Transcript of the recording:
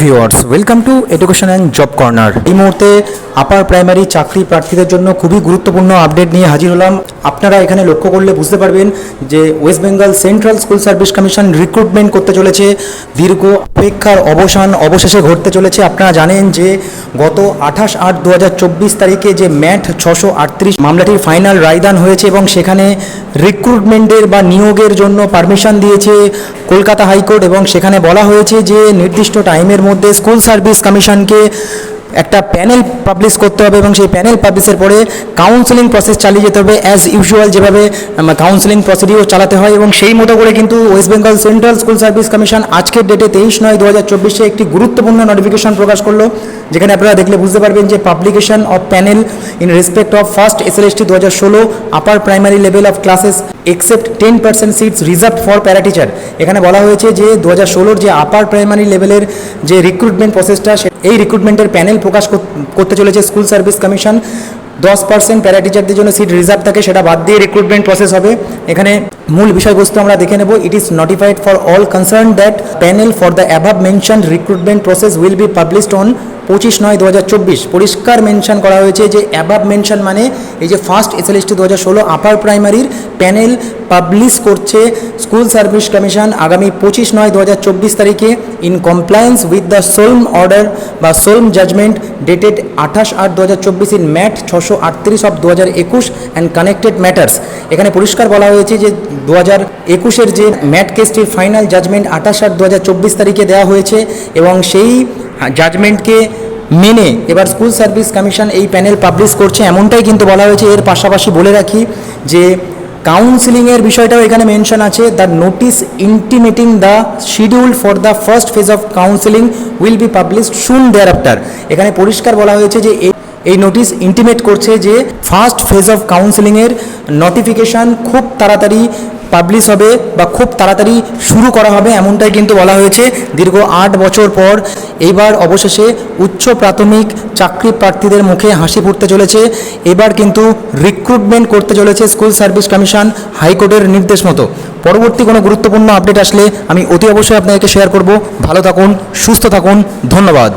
Viewers welcome to education and job corner এই মুহূর্তে upper primary চাকরি প্রার্থীদের জন্য খুবই গুরুত্বপূর্ণ আপডেট নিয়ে হাজির হলাম। আপনারা এখানে লক্ষ্য করলে বুঝতে পারবেন যে West Bengal Central School Service Commission recruitment করতে চলেছে। দীর্ঘ অপেক্ষার অবসান অবশেষে ঘটতে চলেছে। আপনারা জানেন যে গত আঠাশ আট দু তারিখে যে ম্যাট ছশো আটত্রিশ মামলাটির ফাইনাল রায়দান হয়েছে এবং সেখানে রিক্রুটমেন্টের বা নিয়োগের জন্য পারমিশন দিয়েছে কলকাতা হাইকোর্ট এবং সেখানে বলা হয়েছে যে নির্দিষ্ট টাইমের মধ্যে স্কুল সার্ভিস কমিশনকে একটা প্যানেল পাবলিশ করতে হবে এবং সেই প্যানেল পাবলিশের পরে কাউন্সেলিং প্রসেস চালিয়ে যেতে হবে অ্যাজ ইউজুয়াল যেভাবে কাউন্সেলিং প্রসিডিও চালাতে হয় এবং সেই মতো করে কিন্তু West Bengal Central School Service Commission আজকের ডেটে তেইশ নয় দু হাজার চব্বিশে একটি গুরুত্বপূর্ণ নোটিফিকেশন প্রকাশ করল, যেখানে আপনারা দেখলে বুঝতে পারবেন যে publication of panel in respect of first S L S T দু হাজার ষোলো upper primary level of classes except ten percent seats reserve for para teacher এখানে বলা হয়েছে যে দু হাজার ষোলোর যে আপার প্রাইমারি লেভেলের যে রিক্রুটমেন্ট প্রসেসটা এই রিক্রুটমেন্টের প্যানেল প্রকাশ কর- করতে চলেছে স্কুল সার্ভিস কমিশন দশ পার্সেন্ট প্যারা টিচারদের জন্য সিট রিজার্ভ থাকে, সেটা বাদ দিয়ে রিক্রুটমেন্ট প্রসেস হবে। এখানে মূল বিষয়বস্তু আমরা দেখে নেব। It is notified for all concern that panel for the above mention recruitment process will be published on পঁচিশ নয় দু পরিষ্কার মেনশন করা হয়েছে যে অ্যাবাব মেনশন মানে এই যে first S L S T দু হাজার ষোলো আপার প্রাইমারির প্যানেল পাবলিশ করছে স্কুল সার্ভিস কমিশন আগামী পঁচিশ নয় দু তারিখে in compliance with the solemn order বা সোলম জাজমেন্ট ডেটেড আঠাশ আট দু হাজার চব্বিশ ইন ম্যাট ছশো আটত্রিশ অফ দু হাজার একুশ অ্যান্ড কানেক্টেড ম্যাটার্স এখানে পরিষ্কার বলা হয়েছে যে দু হাজার একুশের যে ম্যাট কেসটির ফাইনাল জাজমেন্ট আঠাশ আট দু হাজার চব্বিশ তারিখে দেওয়া হয়েছে এবং সেই জাজমেন্টকে মেনে এবার স্কুল সার্ভিস কমিশন এই প্যানেল পাবলিশ করছে। এমনটাই কিন্তু বলা হয়েছে। এর পাশাপাশি বলে রাখি যে কাউন্সিলিংয়ের বিষয়টাও এখানে মেনশন আছে। The notice intimating the schedule for the first phase of counselling will be published soon thereafter এখানে পরিষ্কার বলা হয়েছে যে এই নোটিশ ইন্টিমেট করছে যে ফার্স্ট ফেজ অফ কাউন্সিলিংয়ের নোটিফিকেশান খুব তাড়াতাড়ি পাবলিশ হবে বা খুব তাড়াতাড়ি শুরু করা হবে এমনটাই কিন্তু বলা হয়েছে। দীর্ঘ আট বছর পর এইবার অবশেষে উচ্চ প্রাথমিক চাকরি প্রার্থীদের মুখে হাসি ফুটতে চলেছে। এবার কিন্তু রিক্রুটমেন্ট করতে চলেছে স্কুল সার্ভিস কমিশন হাইকোর্টের নির্দেশ মতো। পরবর্তী কোনো গুরুত্বপূর্ণ আপডেট আসলে আমি অতি অবশ্যই আপনাদেরকে শেয়ার করব। ভালো থাকুন, সুস্থ থাকুন, ধন্যবাদ।